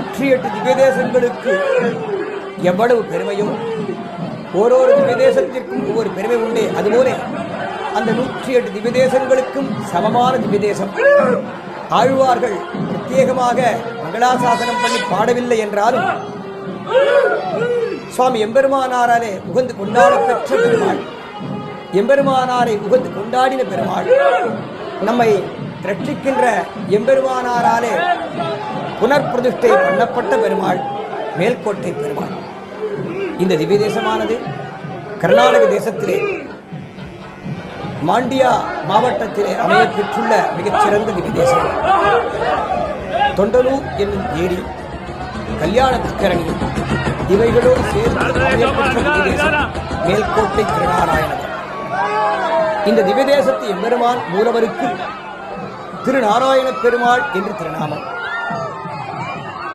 நூற்றி எட்டு திவ்யதேசங்களுக்கு எவ்வளவு பெருமையோ ஓரோரு திவ்யதேசத்திற்கும் ஒவ்வொரு பெருமை உண்டே. அதுபோல அந்த நூற்றி எட்டு திவ்யதேசங்களுக்கும் சமமான திவ்யதேசம். ஆழ்வார்கள் பிரத்யேகமாக மங்களாசாசனம் பண்ணி பாடவில்லை என்றாலும் சுவாமி எம்பெருமானாராலே உகந்து கொண்டாட பெற்ற பெருமாள். எம்பெருமானாரை உகந்து கொண்டாடின பெருமாள். நம்மை ரட்சிக்கின்ற எம்பெருமானாராலே புனர்பிரதிஷ்டை பண்ணப்பட்ட பெருமாள் மேல்கோட்டை பெருமாள். இந்த திவ்ய தேசமானது கர்நாடக தேசத்திலே மாண்டியா மாவட்டத்திலே அமைய பெற்றுள்ள மிகச்சிறந்த திவ்ய தேசம் தொண்டலூர் என்னும் ஏரி கல்யாண தக்கரணி இவைகளோடு சேர்ந்து அமையப்பெற்ற திவ்ய தேசம் மேல்கோட்டை திருநாராயணன். இந்த திவ்ய தேசத்து எம்பெருமான் மூலவருக்கு திருநாராயண பெருமாள் என்று திருநாமம்.